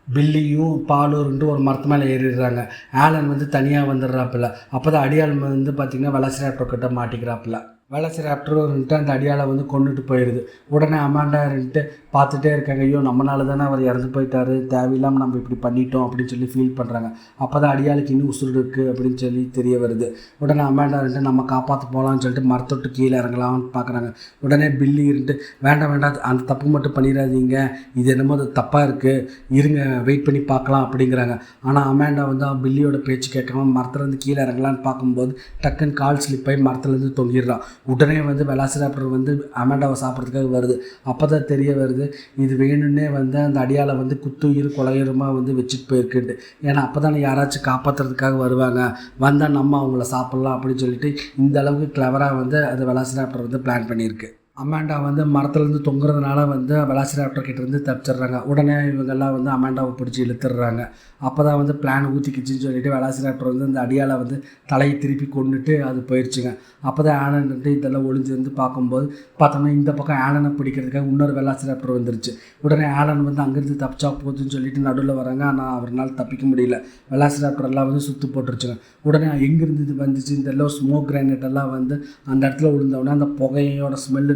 பில்லியும் பாலூருன்ட்டு ஒரு மரத்து மேலே ஏறிடுறாங்க. ஆலன் வந்து தனியாக வந்துடுறாப்புல. அப்போ தான் அடியால் வந்து பார்த்திங்கன்னா வெலசிராப்டர் கிட்ட மாட்டிக்கிறாப்புல. வெலசிராப்டர்ன்ட்டு அந்த அடியாளை வந்து கொண்டுட்டு போயிடுது உடனே அமாண்டாருன்ட்டு பார்த்துட்டே இருக்காங்க. ஐயோ நம்மளால தானே அவர் இறந்து போயிட்டாரு. தேவையில்லாமல் நம்ம இப்படி பண்ணிட்டோம் அப்படின்னு சொல்லி ஃபீல் பண்ணுறாங்க அப்போ தான் அடியாளுக்கு இன்னும் உசுறு இருக்குது அப்படின்னு சொல்லி தெரிய வருது. உடனே அமேண்டா இருந்துட்டு நம்ம காப்பாற்ற போகலான்னு சொல்லிட்டு மரத்தொட்டு கீழே இறங்கலாம்னு பார்க்குறாங்க. உடனே பில்லி இருந்துட்டு வேண்டாம் வேண்டாம் அந்த தப்பு மட்டும் பண்ணிடாதீங்க. இது என்னமோ அது தப்பாக இருக்குது இருங்க வெயிட் பண்ணி பார்க்கலாம் அப்படிங்கிறாங்க. ஆனால் அமேண்டா வந்து பில்லியோட பேச்சு கேட்காம மரத்துலேருந்து கீழே இறங்கலான்னு பார்க்கும்போது டக்குன்னு கால் ஸ்லிப் ஆகி மரத்துலேருந்து தொங்கிடுறான். உடனே வந்து வெலாசிராப்டர் வந்து அமேண்டாவை சாப்பிட்றதுக்காக வருது. அப்போ தான் தெரிய வருது இது வேணும்னே வந்து அந்த அடியாளை வந்து குத்துயிர் கொலையுரமாக வந்து வச்சுட்டு போயிருக்குன்ட்டு. ஏன்னா அப்போ தானே யாராச்சும் காப்பாற்றுறதுக்காக வருவாங்க. வந்தால் நம்ம அவங்கள சாப்பிட்லாம் அப்படின்னு சொல்லிட்டு இந்த அளவுக்கு கிளவராக வந்து அது வெலாசிராப்டர் வந்து பிளான் பண்ணியிருக்கு. அமாண்டா வந்து மரத்துலேருந்து தொங்குறதுனால வந்து வெலாசிராப்டர் கிட்டேருந்து தப்பிச்சிடுறாங்க. உடனே இவங்கெல்லாம் வந்து அமாண்டாவை பிடிச்சி இழுத்துடுறாங்க. அப்போ தான் வந்து பிளான் ஊற்றிக்கிச்சின்னு சொல்லிட்டு வெலாசிராப்டர் வந்து அந்த அடியால் வந்து தலையை திருப்பி கொண்டுட்டு அது போயிடுச்சுங்க அப்போ தான் ஆலன்ட்டு இதெல்லாம் ஒளிஞ்சு வந்து பார்க்கும்போது பார்த்தோம்னா இந்த பக்கம் ஆலனை பிடிக்கிறதுக்காக இன்னொரு வெலாசிராப்டர் வந்துருச்சு. உடனே ஆலன் வந்து அங்கேருந்து தப்பிச்சா போதுன்னு சொல்லிட்டு நடுவில் வராங்க. ஆனால் அவரால் தப்பிக்க முடியல. வெலாசிராப்டர் எல்லாம் வந்து சுற்று போட்டுருச்சுங்க. உடனே எங்கேருந்து இது வந்துச்சு? இந்த எல்லாம் ஸ்மோக் கிரானைட் எல்லாம் வந்து அந்த இடத்துல விழுந்தவுடனே அந்த புகையோட ஸ்மெல்லு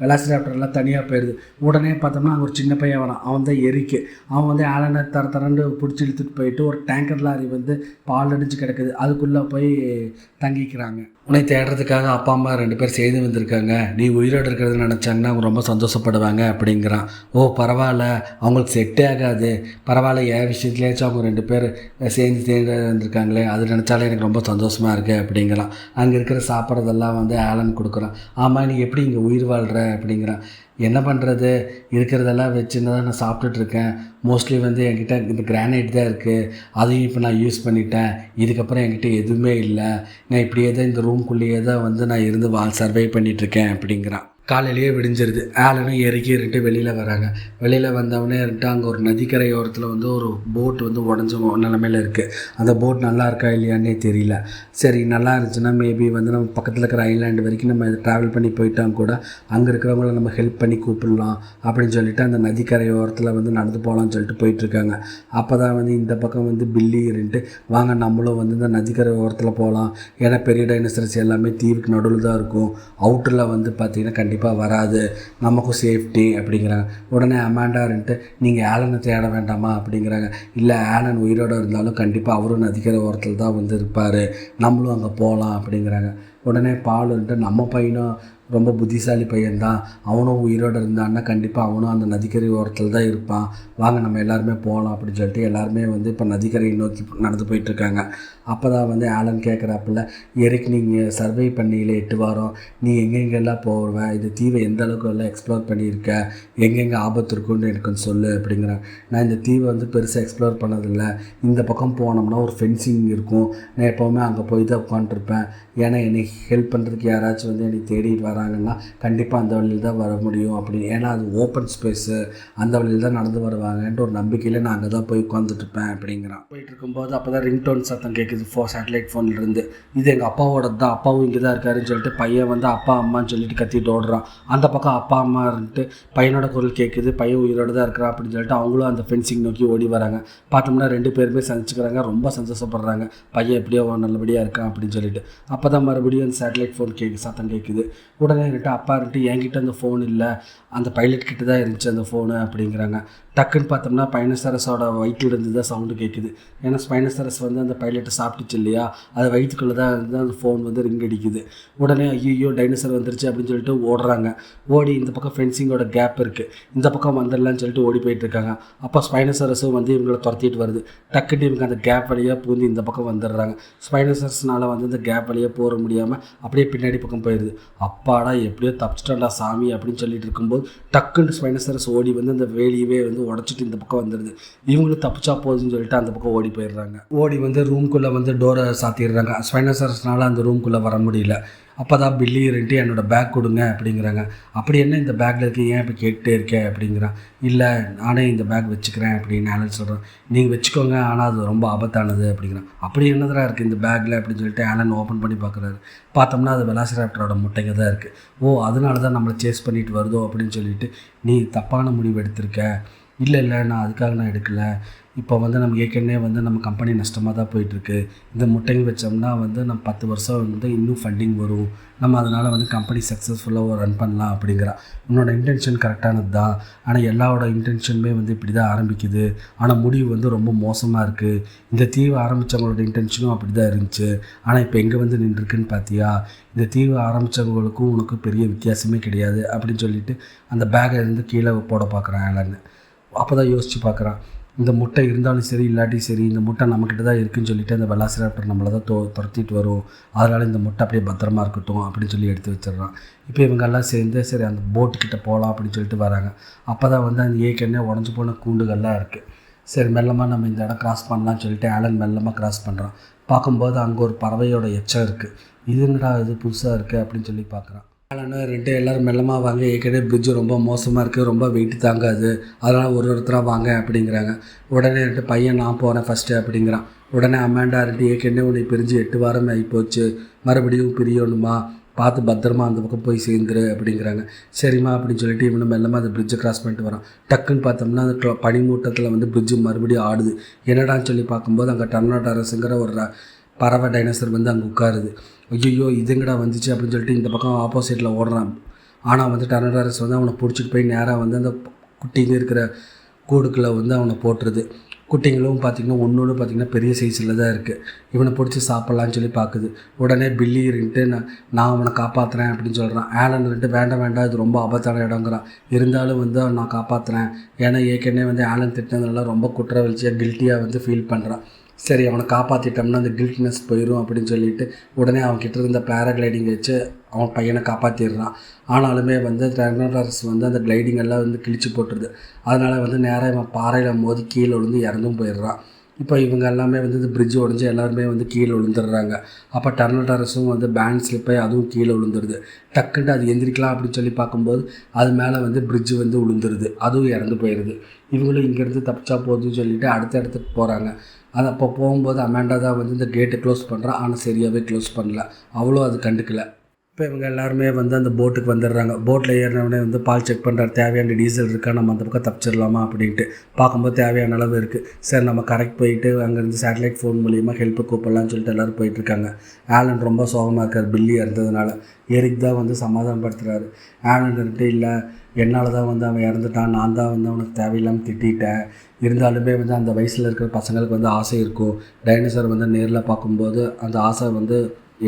வெலாசிராப்டர் எல்லாம் தனியாக போயிடுது உடனே பார்த்தோம்னா அங்கே ஒரு சின்ன பையன் வரான். அவன் தான் எரிக்கு. அவன் வந்து ஆலனை தர தரண்டு பிடிச்சி இழுத்துட்டு போயிட்டு ஒரு டேங்கர் லாரி வந்து பால் அடிச்சு கிடக்குது. அதுக்குள்ளே போய் தங்கிக்கிறாங்க. உன்னை தேடுறதுக்காக அப்பா அம்மா ரெண்டு பேர் சேர்ந்து வந்திருக்காங்க. நீ உயிரோடு இருக்கிறத நினச்சாங்கன்னா அவங்க ரொம்ப சந்தோஷப்படுவாங்க அப்படிங்கிறான். ஓ பரவாயில்ல. அவங்களுக்கு செட்டே ஆகாது. பரவாயில்ல என் விஷயத்துலேயாச்சும் அவங்க ரெண்டு பேர் சேர்ந்து சேர்ந்து வந்திருக்காங்களே. அது நினச்சாலே எனக்கு ரொம்ப சந்தோஷமாக இருக்கு அப்படிங்கிறான். அங்கே இருக்கிற சாப்பிட்றதெல்லாம் வந்து ஆலன் கொடுக்குறான். ஆமாம் நீ எப்படி இங்கே உயிர் வாழ்கிற அப்படிங்கிறான். என்ன பண்ணுறது இருக்கிறதெல்லாம் வச்சுன்னு தான் நான் சாப்பிட்டுட்ருக்கேன். மோஸ்ட்லி வந்து என்கிட்ட இந்த கிரானைட் தான் இருக்குது அதையும் இப்போ நான் யூஸ் பண்ணிட்டேன். இதுக்கப்புறம் என்கிட்ட எதுவுமே இல்லை. நான் இப்படியே தான் இந்த ரூம்குள்ளேயே தான் வந்து நான் இருந்து வா சர்வை பண்ணிகிட்ருக்கேன் அப்படிங்கிறான். காலையிலேயே விடிஞ்சிருது. ஆலனும் இறக்கி இருந்துட்டு வெளியில் வராங்க. வெளியில் வந்தவொடனே இருந்துட்டு அங்கே ஒரு நதிக்கரை ஓரத்தில் வந்து ஒரு போட் வந்து உடஞ்ச நிலமையில இருக்குது அந்த போட் நல்லா இருக்கா இல்லையான்னே தெரியல. சரி நல்லா இருந்துச்சுன்னா மேபி வந்து நம்ம பக்கத்தில் இருக்கிற ஐலாண்டு வரைக்கும் நம்ம ட்ராவல் பண்ணி போயிட்டோம் கூட அங்கே இருக்கிறவங்கள நம்ம ஹெல்ப் பண்ணி கூப்பிடலாம் அப்படின்னு சொல்லிட்டு அந்த நதிக்கரையோரத்தில் வந்து நடந்து போகலான்னு சொல்லிட்டு போயிட்டுருக்காங்க. அப்போ தான் வந்து இந்த பக்கம் வந்து பில்லி இருந்துட்டு வாங்க நம்மளும் வந்து இந்த நதிக்கரை ஓரத்தில் போகலாம் ஏன்னா பெரிய டைனோசரஸ் எல்லாமே தீவுக்கு நடுவில் தான் இருக்கும். அவுட்டரில் வந்து பார்த்திங்கன்னா கண்டிப்பாக கண்டிப்பாக வராது. நமக்கும் சேஃப்டி அப்படிங்கிறாங்க. உடனே அமாண்டாருன்ட்டு நீங்கள் ஆலனை தேட வேண்டாமா? அப்படிங்கிறாங்க. இல்லை ஆலன் உயிரோடு இருந்தாலும் கண்டிப்பாக அவரும் நதிக்கிற ஓரத்தில் தான் வந்து இருப்பார். நம்மளும் அங்கே போகலாம் அப்படிங்கிறாங்க. உடனே பாலுன்ட்டு நம்ம பையனும் ரொம்ப புத்திசாலி பையன்தான். அவனும் உயிரோடு இருந்தான்னா கண்டிப்பாக அவனும் அந்த நதிக்கரை ஓரத்தில் தான் இருப்பான். வாங்க நம்ம எல்லாருமே போகலாம் அப்படின்னு சொல்லிட்டு எல்லாருமே வந்து இப்போ நதிக்கரையை நோக்கி நடந்து போயிட்டுருக்காங்க. அப்போ தான் வந்து ஆலன் கேட்குறாப்புல எரிக் நீங்கள் சர்வே பண்ணியில் எட்டு வாரம். நீ எங்கெங்கெல்லாம் போவ? இந்த தீவை எந்த அளவுக்கு எல்லாம் எக்ஸ்ப்ளோர் பண்ணியிருக்க? எங்கெங்கே ஆபத்து இருக்குன்னு எனக்கு சொல்லு அப்படிங்கிறேன். நான் இந்த தீவை வந்து பெருசாக எக்ஸ்ப்ளோர் பண்ணதில்லை. இந்த பக்கம் போனோம்னா ஒரு ஃபென்சிங் இருக்கும். நான் எப்போவுமே அங்கே போய் தான் உட்காந்துருப்பேன் ஏன்னா என்னை ஹெல்ப் பண்ணுறதுக்கு யாராச்சும் வந்து என்னை தேடிட்டு வராங்கன்னா கண்டிப்பாக அந்த வழியில் தான் வர முடியும் அப்படின்னு. ஏன்னா அது ஓப்பன் ஸ்பேஸு அந்த வழியில் தான் நடந்து வருவாங்கன்ட்டு ஒரு நம்பிக்கையில் நான் அங்கே தான் போய் உட்காந்துட்டு இருப்பேன் அப்படிங்கிறான். போயிட்டு இருக்கும்போது அப்போ தான் ரிங்டோன் சத்தம் கேட்குது ஃபோ சேட்டலைட் ஃபோன்லேருந்து. இது எங்கள் அப்பாவோட தான் அப்பாவும் இங்கே தான் இருக்காருன்னு சொல்லிட்டு பையன் வந்து அப்பா அம்மான்னு சொல்லிட்டு கத்திட்டு ஓடுறான். அந்த பக்கம் அப்பா அம்மா இருந்துட்டு பையனோட குரல் கேட்குது பையன் உயிரோடு தான் இருக்கிறான் அப்படின்னு சொல்லிட்டு அவங்களும் அந்த ஃபென்சிங் நோக்கி ஓடி வராங்க. பார்த்தோம்னா ரெண்டு பேருமே சந்திச்சுக்கிறாங்க ரொம்ப சந்தோஷப்படுறாங்க. பையன் எப்படியோ நல்லபடியாக இருக்கான் அப்படின்னு சொல்லிட்டு. அப்போ தான் மறுபடியும் அந்த சேட்டலைட் ஃபோன் கேட்கு சத்தம் கேட்குது உடனே இருந்துட்டு அப்பா இருந்துட்டு என்கிட்ட அந்த ஃபோன் இல்லை. அந்த பைலட் கிட்ட தான் இருந்துச்சு அந்த ஃபோனு அப்படிங்கிறாங்க. டக்குன்னு பார்த்தோம்னா பைனசரஸோட வயிற்றுலேருந்து தான் சவுண்டு கேட்குது ஏன்னா ஸ்பைனசரஸ் வந்து அந்த பைலட்டை சாப்பிட்டுச்சு இல்லையா? அது வயிற்றுக்குள்ளே தான் இருந்தால் அந்த ஃபோன் வந்து ரிங் அடிக்குது. உடனே ஐயோ டைனோசர் வந்துருச்சு அப்படின்னு சொல்லிட்டு ஓடுறாங்க. ஓடி இந்த பக்கம் ஃபென்சிங்கோட கேப் இருக்குது இந்த பக்கம் வந்துடலான்னு சொல்லிட்டு ஓடி போயிட்டுருக்காங்க அப்போ ஸ்பைனசரஸும் வந்து இவங்களை துரத்திட்டு வருது. டக்குன்னு இவங்க அந்த கேப் வழியாக பூந்து இந்த பக்கம் வந்துடுறாங்க. ஸ்பைனசரஸ்னால வந்து இந்த கேப் வழியாக போக முடியாமல் அப்படியே பின்னாடி பக்கம் போயிடுது அப்பாடா எப்படியோ தப்பிச்சிட்டோம்டா சாமி அப்படின்னு சொல்லிட்டு இருக்கும்போது டக்குன்னு ஸ்பைனசரஸ் ஓடி வந்து அந்த வேலியவே வந்து வச்சுட்டு இந்த பக்கம் வந்துடுது இவங்களும் தப்பிச்சா போதுன்னு சொல்லிட்டு அந்த பக்கம் ஓடி போயிடுறாங்க. ஓடி வந்து ரூம்குள்ளே வந்து டோரை சாத்திடுறாங்க. ஸ்பைனசரஸ்னால அந்த ரூம்குள்ளே வர முடியல. அப்போ தான் பில்லி ரெண்டு என்னோடய பேக் கொடுங்க அப்படிங்கிறாங்க. அப்படி என்ன இந்த பேக்கில் இருக்கு? ஏன் இப்போ கேட்டுட்டே இருக்கே? அப்படிங்கிறான் இல்லை நானே இந்த பேக் வச்சுக்கிறேன் அப்படின்னு ஆலன் சொல்கிறேன் நீங்கள் வச்சுக்கோங்க ஆனால் அது ரொம்ப ஆபத்தானது அப்படிங்கிறான். அப்படி என்னதான் இருக்குது இந்த பேக்கில் அப்படின்னு சொல்லிட்டு ஆலன் ஓப்பன் பண்ணி பார்க்குறாரு பார்த்தோம்னா அது வெலாசிராப்டரோட முட்டைங்க தான் இருக்குது ஓ அதனால தான் நம்மளை சேஸ் பண்ணிட்டு வருதோ அப்படின்னு சொல்லிட்டு நீ தப்பான முடிவு எடுத்திருக்க. இல்லை இல்லை நான் அதுக்காக நான் எடுக்கலை. இப்போ வந்து நம்ம ஏற்கனவே வந்து நம்ம கம்பெனி நஷ்டமாக தான் போயிட்டுருக்கு. இந்த முட்டைங்க வச்சோம்னா வந்து நம்ம பத்து வருஷம் வந்து இன்னும் ஃபண்டிங் வரும். நம்ம அதனால் வந்து கம்பெனி சக்ஸஸ்ஃபுல்லாக ரன் பண்ணலாம் அப்படிங்கிறா. உன்னோட இன்டென்ஷன் கரெக்டானது தான். ஆனால் எல்லாரோட இன்டென்ஷனுமே வந்து இப்படி தான் ஆரம்பிக்குது. ஆனால் முடிவு வந்து ரொம்ப மோசமாக இருக்குது இந்த தீவு ஆரம்பித்தவங்களோட இன்டென்ஷனும் அப்படி தான் இருந்துச்சு. ஆனால் இப்போ எங்கே வந்து நின்றுருக்குன்னு பார்த்தியா இந்த தீவு ஆரம்பித்தவங்களுக்கும் உனக்கு பெரிய வித்தியாசமே கிடையாது அப்படின்னு சொல்லிட்டு அந்த பேக்கை இருந்து கீழே போட பார்க்குறான் ஆலன்னு அப்போ தான் யோசித்து பார்க்குறான். இந்த முட்டை இருந்தாலும் சரி இல்லாட்டி சரி இந்த முட்டை நம்மக்கிட்ட தான் இருக்குன்னு சொல்லிட்டு அந்த வெலாசிராப்டர் நம்மளை தான் தொ துரத்திட்டு வரும். அதனால் இந்த முட்டை அப்படியே பத்திரமா இருக்கட்டும் அப்படின்னு சொல்லி எடுத்து வச்சிடுறான். இப்போ இவங்க எல்லாம் சேர்ந்து சரி அந்த போட்டுக்கிட்ட போகலாம் அப்படின்னு சொல்லிட்டு வராங்க. அப்போ தான் வந்து அந்த ஏற்கனவே உடஞ்சி போன கூண்டுகள்லாம் இருக்குது சரி மெல்லமாக நம்ம இந்த இடம் கிராஸ் பண்ணலாம்னு சொல்லிட்டு ஆலன் மெல்லமாக கிராஸ் பண்ணுறான் பார்க்கும்போது அங்கே ஒரு பறவையோட எச்சம் இருக்குது இது என்னடா இது புதுசாக இருக்குது அப்படின்னு சொல்லி பார்க்குறான். ஆலன்னு ரெண்டு எல்லோரும் மெல்லமாக வாங்க. ஏற்கனவே பிரிட்ஜு ரொம்ப மோசமாக இருக்குது ரொம்ப வெயிட் தாங்காது. அதனால் ஒரு ஒருத்தராக வாங்க அப்படிங்கிறாங்க. உடனே ரெண்டு பையன் நான் போகிறேன் ஃபஸ்ட்டு அப்படிங்கிறான். உடனே அம்மாண்டா ரெண்டு ஏற்கனவே உன்னை பிரிஞ்சு எட்டு வாரம் ஆகிப்போச்சு மறுபடியும் பிரியணுமா? பார்த்து பத்திரமா அந்த பக்கம் போய் சேர்ந்துரு அப்படிங்கிறாங்க. சரிம்மா அப்படின்னு சொல்லிட்டு இவனும் மெல்லமாக அந்த பிரிட்ஜை கிராஸ் பண்ணிட்டு வரான். டக்குன்னு பார்த்தோம்னா அந்த பனிமூட்டத்தில் வந்து பிரிட்ஜு மறுபடியும் ஆடுது. என்னடான்னு சொல்லி பார்க்கும்போது அங்கே டர்னாட்டாரஸுங்கிற ஒரு பறவை டைனோசர் வந்து அங்கே உட்காருது. ஐயோ இதுங்கடா வந்துச்சு அப்படின்னு சொல்லிட்டு இந்த பக்கம் ஆப்போசிட்டில் ஓடுறான். ஆனால் வந்து டர்னாட்டாரஸ் வந்து அவனை பிடிச்சிட்டு போய் நேராக வந்து அந்த குட்டிங்க இருக்கிற கூடுக்குள்ளே வந்து அவனை போட்டுருது. குட்டிங்களும் பார்த்திங்கன்னா ஒன்று ஒன்று பார்த்திங்கன்னா பெரிய சைஸில் தான் இருக்குது இவனை பிடிச்சி சாப்பிட்லான்னு சொல்லி பார்க்குது உடனே பில்லி இருந்துட்டு நான் நான் அவனை காப்பாற்றுறேன் அப்படின்னு சொல்கிறான் ஆலன் இருந்துட்டு வேண்டாம் வேண்டாம் இது ரொம்ப ஆபத்தான இடங்கிறான் இருந்தாலும் வந்து அவன் நான் காப்பாற்றுறேன் ஏன்னா ஏற்கனவே வந்து ஆலன் திட்டினதுனால ரொம்ப குற்றவழ்ச்சியாக கில்ட்டியாக வந்து ஃபீல் பண்ணுறான் சரி அவனை காப்பாற்றிட்டோம்னா அந்த கில்ட்னஸ் போயிடும் அப்படின்னு சொல்லிட்டு உடனே அவன் கிட்ட இருந்த பேராகிளைடிங் வச்சு அவன் பையனை காப்பாற்றிடுறான் ஆனாலுமே வந்து டெர்னோடாரஸ் வந்து அந்த கிளைடிங் எல்லாம் வந்து கிழிச்சு போட்டுருது. அதனால் வந்து நேராக இவன் பாறையில் மோதி கீழே விழுந்து இறந்தும் போயிடுறான். இப்போ இவங்க எல்லாமே வந்து இந்த பிரிட்ஜ் உடஞ்சி எல்லாருமே வந்து கீழே விழுந்துடுறாங்க. அப்போ டர்னோடாரஸும் வந்து பேண்ட் ஸ்லிப்பாகி அதுவும் கீழே விழுந்துருது டக்குன்ட்டு அது எந்திரிக்கலாம் அப்படின்னு சொல்லி பார்க்கும்போது அது மேலே வந்து பிரிட்ஜ் வந்து விழுந்துருது அதுவும் இறந்து போயிடுது இவங்களும் இங்கேருந்து தப்பிச்சா போதுன்னு சொல்லிட்டு அடுத்த இடத்துக்கு போகிறாங்க அது அப்போ போகும்போது அமேண்டா தான் வந்து இந்த கேட்டை க்ளோஸ் பண்ணுறான் ஆனால் சரியாகவே க்ளோஸ் பண்ணல. அவ்வளோ அது கண்டுக்கலை. இப்போ இவங்க எல்லாருமே வந்து அந்த போட்டுக்கு வந்துடுறாங்க. போட்டில் ஏறினவனே வந்து பால் செக் பண்ணுறாரு தேவையான டீசல் இருக்கா? நம்ம அந்த பக்கம் தப்பிச்சிடலாமா? அப்படின்ட்டு பார்க்கும்போது தேவையான அளவு இருக்குது சரி நம்ம கரெக்ட் போயிட்டு அங்கேருந்து சேட்டலைட் ஃபோன் மூலியமாக ஹெல்ப்பு கூப்பிடலாம்னு சொல்லிட்டு எல்லோரும் போயிட்டுருக்காங்க. ஆலன் ரொம்ப சோகமாக இருக்கார். பில்லி இறந்ததுனால எரிக் தான் வந்து சமாதானப்படுத்துகிறாரு ஆலன் இருந்துட்டு இல்லை என்னால் தான் வந்து அவன் இறந்துட்டான். நான் தான் வந்து அவனுக்கு தேவையில்லாமல் திட்டிட்டேன். இருந்தாலுமே வந்து அந்த வயசில் இருக்கிற பசங்களுக்கு வந்து ஆசை இருக்கும். டைனோசர் வந்து நேரில் பார்க்கும்போது அந்த ஆசை வந்து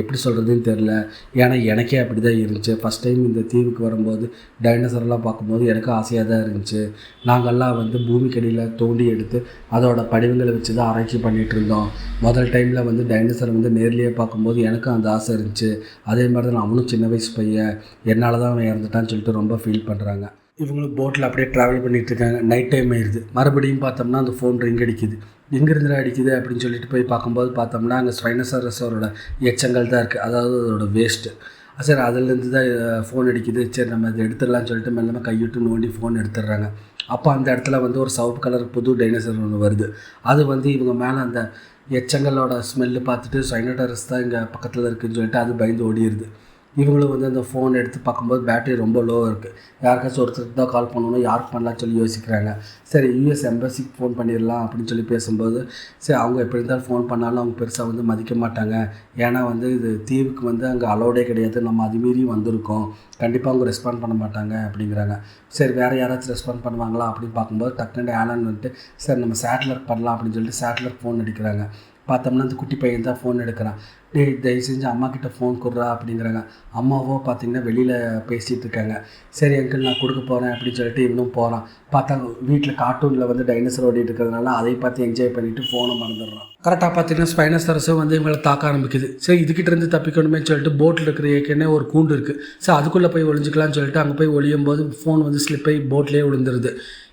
எப்படி சொல்கிறதுன்னு தெரில ஏன்னா எனக்கே அப்படி தான் இருந்துச்சு. ஃபஸ்ட் டைம் இந்த தீவுக்கு வரும்போது டைனோசர்லாம் பார்க்கும்போது எனக்கு ஆசையாக தான் இருந்துச்சு. நாங்கள்லாம் வந்து பூமிக்கடியில் தோண்டி எடுத்து அதோடய படிவங்களை வச்சு தான் ஆராய்ச்சி பண்ணிகிட்டு இருந்தோம். முதல் டைமில் வந்து டைனோசரை வந்து நேர்லேயே பார்க்கும்போது எனக்கும் அந்த ஆசை இருந்துச்சு. அதே மாதிரி தான் அவனும் சின்ன வயசு பையன். என்னால் தான் அவன் இறந்துட்டான்னு சொல்லிட்டு ரொம்ப ஃபீல் பண்ணுறாங்க இவங்களும் போட்டில் அப்படியே ட்ராவல் பண்ணிகிட்டு இருக்காங்க நைட் டைம் ஆயிடுது மறுபடியும் பார்த்தோம்னா அந்த ஃபோன் ரிங் அடிக்குது. எங்கேருந்துடா அடிக்குது அப்படின்னு சொல்லிட்டு போய் பார்க்கும்போது பார்த்தோம்னா அங்கே ஸ்வைனசரஸோட எச்சங்கள் தான் இருக்குது அதாவது அதோட வேஸ்ட்டு சரி அதுலேருந்து தான் ஃபோன் அடிக்குது. சரி நம்ம இதை எடுத்துடலாம்னு சொல்லிட்டு மெல்லமாக கையிட்டு நோண்டி ஃபோன் எடுத்துடுறாங்க. அப்போ அந்த இடத்துல வந்து ஒரு சவுப்பு கலர் புது டைனோசர் ஒன்று வருது. அது வந்து இவங்க மேலே அந்த எச்சங்களோட ஸ்மெல்லு பார்த்துட்டு சைனோடரஸ் தான் இங்கே பக்கத்தில் இருக்குதுன்னு சொல்லிட்டு அது பயந்து ஓடிடுது. இவங்களும் வந்து அந்த ஃபோன் எடுத்து பார்க்கும்போது பேட்டரி ரொம்ப லோவாக இருக்குது யாருக்காச்சும் ஒருத்தருக்கு தான் கால் பண்ணணும் யாருக்கு பண்ணலாம்னு சொல்லி யோசிக்கிறாங்க. சரி யூஎஸ் எம்பசிக்கு ஃபோன் பண்ணிடலாம் அப்படின்னு சொல்லி பேசும்போது சரி அவங்க எப்படி இருந்தாலும் ஃபோன் பண்ணாலும் அவங்க பெருசாக வந்து மதிக்க மாட்டாங்க. ஏன்னா வந்து இது தீவுக்கு வந்து அங்கே அலோடே கிடையாது. நம்ம அது வந்திருக்கோம். கண்டிப்பாக அவங்க ரெஸ்பாண்ட் பண்ண மாட்டாங்க அப்படிங்கிறாங்க. சரி வேறு யாராச்சும் ரெஸ்பாண்ட் பண்ணுவாங்களா அப்படின்னு பார்க்கும்போது டக்குன்னு ஆலன் வந்துட்டு சரி நம்ம சேட்டலர் பண்ணலாம் அப்படின்னு சொல்லிட்டு சேட்டலர் ஃபோன் அடிக்கிறாங்க. பார்த்தோம்னா அந்த குட்டி பையன் தான் ஃபோன் எடுக்கிறான். டேய் தயவு செஞ்சு அம்மா கிட்ட ஃபோன் கொடுறா அப்படிங்கிறாங்க. அம்மாவோ பார்த்தீங்கன்னா வெளியில் பேசிகிட்டு இருக்காங்க. சரி அங்கிள் நான் கொடுக்க போகிறேன் அப்படின்னு சொல்லிட்டு இன்னும் போகிறான் பார்த்தா வீட்டில் கார்ட்டூனில் வந்து டைனோசர் ஓடிட்டு இருக்கிறதுனால அதை பார்த்து என்ஜாய் பண்ணிவிட்டு ஃபோனை மறந்துடுறான். கரெக்டாக பார்த்தீங்கன்னா ஸ்பைனசரஸும் வந்து இவங்களை தாக்க ஆரம்பிக்குது. சரி இதுக்கிட்டேருந்து தப்பிக்கணுமே சொல்லிட்டு போட்டில் இருக்கிற ஏற்கனவே ஒரு கூண்டு இருக்குது சரி அதுக்குள்ளே போய் ஒழிஞ்சிக்கலாம்னு சொல்லிட்டு அங்கே போய் ஒழியும் போது ஃபோன் வந்து ஸ்லிப் போட்லேயே விழுந்துருது.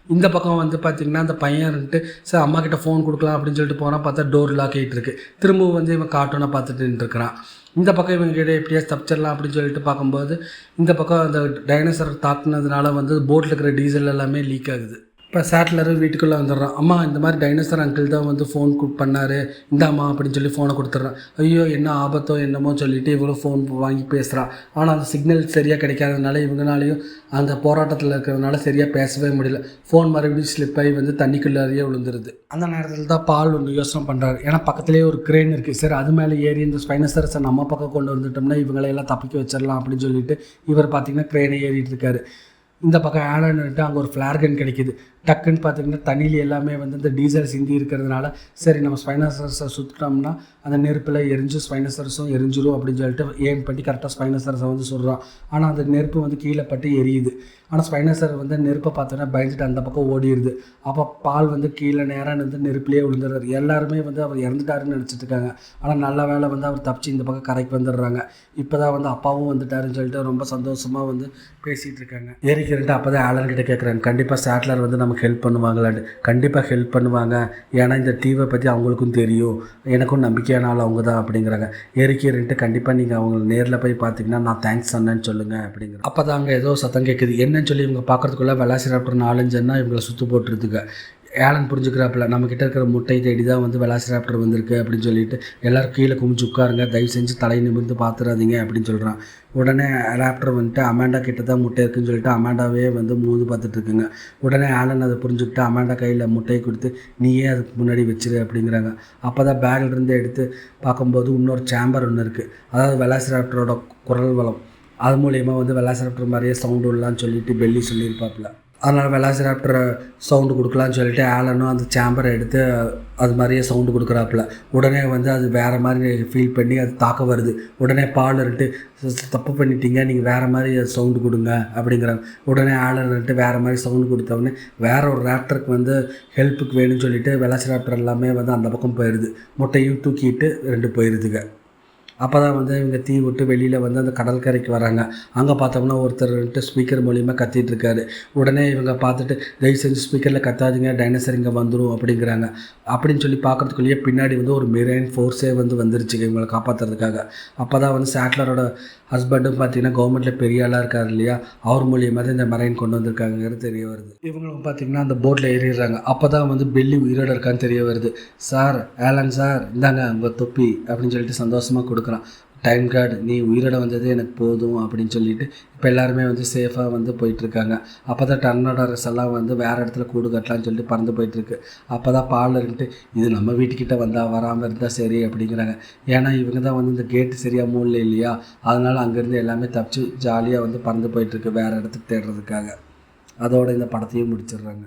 இந்த பக்கம் வந்து பார்த்திங்கன்னா அந்த பையன் இருந்துட்டு சரி அம்மா கிட்ட ஃபோன் கொடுக்கலாம் அப்படின்னு சொல்லிட்டு போனால் பார்த்தா டோர் லாக் ஆகிட்டு இருக்கு. திரும்பவும் வந்து இவன் கார்ட்டூனை பார்த்துட்டு நின்றுருக்கிறான் இந்த பக்கம் இவங்ககிட்ட எப்படியா தப்பிச்சிடலாம் அப்படின்னு சொல்லிட்டு பார்க்கும்போது இந்த பக்கம் அந்த டைனோசர் தாக்குனதுனால வந்து போட்டில் இருக்கிற டீசல் எல்லாமே லீக் ஆகுது. இப்போ சேட்லரும் வீட்டுக்குள்ளே வந்துடுறான். அம்மா இந்த மாதிரி டைனோசர் அங்கிள் தான் வந்து ஃபோன் பண்ணார். இந்தாம்மா அப்படின்னு சொல்லி ஃபோனை கொடுத்துட்றான். ஐயோ என்ன ஆபத்தோ என்னமோ சொல்லிவிட்டு இவ்வளோ ஃபோன் வாங்கி பேசுகிறான் ஆனால் அந்த சிக்னல் சரியாக கிடைக்காததுனால இவங்கனாலையும் அந்த போராட்டத்தில் இருக்கிறதுனால சரியாக பேசவே முடியல. ஃபோன் மறுபடியும் ஸ்லிப் ஆகி வந்து தண்ணிக்குள்ளாரியே விழுந்துருது. அந்த நேரத்தில் தான் பால் ஒன்று யோசனை பண்ணுறாரு ஏன்னா பக்கத்துலேயே ஒரு கிரேன் இருக்குது சரி. அது மேலே ஏறி இந்த ஸ்பைனசரஸை நம்ம பக்கம் கொண்டு வந்துட்டோம்னா இவங்களையெல்லாம் தப்பிக்க வச்சிடலாம் அப்படின்னு சொல்லிட்டு இவர் பார்த்தீங்கன்னா கிரேனை ஏறிட்டு இருக்காரு. இந்த பக்கம் ஆலன்ட்டு அங்கே ஒரு ஃப்ளார்கன் கிடைக்கிது கிடைக்குது. டக்குன்னு பார்த்தீங்கன்னா தண்ணியில் எல்லாமே வந்து இந்த டீசல் சிந்தி இருக்கிறதுனால சரி நம்ம ஸ்பைனசரஸை சுற்றிட்டோம்னா அந்த நெருப்பில் எரிஞ்சு ஸ்பைனசரஸும் எரிஞ்சிரும் அப்படின்னு சொல்லிட்டு ஏம் பண்ணி கரெக்டாக ஸ்பைனசரஸை வந்து சுடுறான். ஆனால் அந்த நெருப்பு வந்து கீழே பட்டு எரியுது. ஆனால் ஸ்பைனசர் வந்து நெருப்பை பார்த்தோன்னா பயந்துட்டு அந்த பக்கம் ஓடிடுது அப்போ பால் வந்து கீழே நேராக வந்து நெருப்பிலே விழுந்துடுறாரு. எல்லாருமே வந்து அவர் இறந்துட்டாருன்னு நினச்சிட்டு இருக்காங்க. ஆனால் நல்ல வேளை வந்து அவர் தப்பிச்சு இந்த பக்கம் கரைக்கு வந்துடுறாங்க. இப்போ தான் வந்து அப்பாவும் வந்துட்டாருன்னு சொல்லிட்டு ரொம்ப சந்தோஷமாக வந்து பேசிகிட்டு இருக்காங்க. ஏறிக்கிறன்ட்டு அப்போ தான் ஆலன் கிட்ட கேட்குறாங்க கண்டிப்பாக சேட்லர் வந்து நமக்கு ஹெல்ப் பண்ணுவாங்களான்னு கண்டிப்பாக ஹெல்ப் பண்ணுவாங்க. ஏன்னா இந்த டீவை பற்றி அவங்களுக்கும் தெரியும். எனக்கும் நம்பிக்கையான ஆள் அவங்க தான் அப்படிங்கிறாங்க ஏறிக்கிறன்ட்டு கண்டிப்பாக நீங்கள் அவங்க நேரில் போய் பார்த்தீங்கன்னா நான் தேங்க்ஸ் அண்ணன்னு சொல்லுங்கள் அப்படிங்கிற அப்போ தான் அங்கே ஏதோ சத்தம் கேட்குது என்னன்னு சொல்லி இவங்க பார்க்குறதுக்குள்ளே வெலாசிராப்டர் நாலஞ்சுன்னா இவங்களை சுற்று போட்டுருதுங்க ஏலன் புரிஞ்சுக்கிறாப்புல நம்மக்கிட்ட இருக்கிற முட்டை தேடி தான் வந்து வெலாசிராப்டர் வந்திருக்கு அப்படின்னு சொல்லிட்டு எல்லோரும் கீழே குமிச்சு உட்காருங்க தயவு செஞ்சு தலை நிமிர்ந்து பார்த்துடாதீங்க அப்படின்னு சொல்கிறான் உடனே ராப்டர் வந்துட்டு அமாண்டா கிட்ட தான் முட்டை இருக்குன்னு சொல்லிட்டு அமாண்டாவே வந்து மூந்து பார்த்துட்டு இருக்குங்க உடனே ஆலன் அதை புரிஞ்சுக்கிட்டு அமாண்டா கையில் முட்டையை கொடுத்து நீயே அதுக்கு முன்னாடி வச்சிரு அப்படிங்கிறாங்க. அப்போ தான் பேக்லேருந்து எடுத்து பார்க்கும்போது இன்னொரு சேம்பர் ஒன்று இருக்குது அதாவது வெலாசிராப்டரோட குரல் வளம். அது மூலயமா வந்து வெலாசிராப்டர் மாதிரியே சவுண்டு விடலான்னு சொல்லிட்டு பெல்லி சொல்லியிருப்பாப்புல. அதனால் வெலாசிராப்டரை சவுண்டு கொடுக்கலான்னு சொல்லிட்டு ஆலனும் அந்த சேம்பரை எடுத்து அது மாதிரியே சவுண்டு கொடுக்குறாப்புல. உடனே வந்து அது வேறு மாதிரி ஃபீல் பண்ணி அது தாக்க வருது. உடனே பால் தப்பு பண்ணிட்டீங்க. நீங்கள் வேறு மாதிரி சவுண்டு கொடுங்க. அப்படிங்கிறாங்க உடனே ஆலன் வேறு மாதிரி சவுண்டு கொடுத்தவொடனே வேற ஒரு ராப்டருக்கு வந்து ஹெல்ப்புக்கு வேணும்னு சொல்லிட்டு வெலாசிராப்டர் எல்லாமே வந்து அந்த பக்கம் போயிடுது முட்டையும் தூக்கிட்டு ரெண்டு போயிடுதுங்க அப்போ தான் வந்து இவங்க தீ விட்டு வெளியில் வந்து அந்த கடற்கரைக்கு வராங்க. அங்கே பார்த்தோம்னா ஒருத்தர் வந்துட்டு ஸ்பீக்கர் மூலியமாக கத்திட்டு இருக்காரு. உடனே இவங்க பார்த்துட்டு தயவு செஞ்சு ஸ்பீக்கரில் கத்தாதீங்க டைனோசர் இங்கே வந்துடும் அப்படிங்கிறாங்க. அப்படின்னு சொல்லி பார்க்குறதுக்குள்ளேயே பின்னாடி வந்து ஒரு மெரைன் ஃபோர்ஸே வந்து வந்துருச்சு இவங்களை காப்பாற்றுறதுக்காக அப்போ தான் வந்து சேட்லரோட ஹஸ்பண்டும் பார்த்தீங்கன்னா கவர்மெண்ட்டில் பெரிய ஆளாக இருக்கார் இல்லையா? அவர் மூலியமாக தான் இந்த மெரைன் கொண்டு வந்திருக்காங்கிறது தெரிய வருது. இவங்களும் பார்த்தீங்கன்னா அந்த போட்டில் ஏறிடுறாங்க. அப்போ தான் வந்து பெல்லி உயிரோட இருக்கான்னு தெரிய வருது. சார் ஏலன் சார் இந்தாங்க உங்கள் தொப்பி அப்படின்னு சொல்லிட்டு சந்தோஷமாக கொடுக்குறான். டைம் கார்டு நீ உயிரோட வந்தது எனக்கு போதும் அப்படின்னு சொல்லிட்டு இப்போ எல்லாருமே வந்து சேஃபாக வந்து போயிட்டுருக்காங்க. அப்போ தான் டர்னோடர்ஸ் எல்லாம் வந்து வேறு இடத்துல கூடு கட்டலான்னு சொல்லிட்டு பறந்து போயிட்டுருக்கு. அப்போ தான் பால் இருந்துட்டு இது நம்ம வீட்டுக்கிட்ட வந்தால் வராமல் இருந்தால் சரி அப்படிங்கிறாங்க. ஏன்னா இவங்க தான் வந்து இந்த கேட்டு சரியாக மூடல இல்லையா? அதனால் அங்கேருந்து எல்லாமே தப்பிச்சு ஜாலியாக வந்து பறந்து போயிட்டுருக்கு வேறு இடத்துக்கு தேடுறதுக்காக. அதோட இந்த படத்தையும் முடிச்சிடுறாங்க.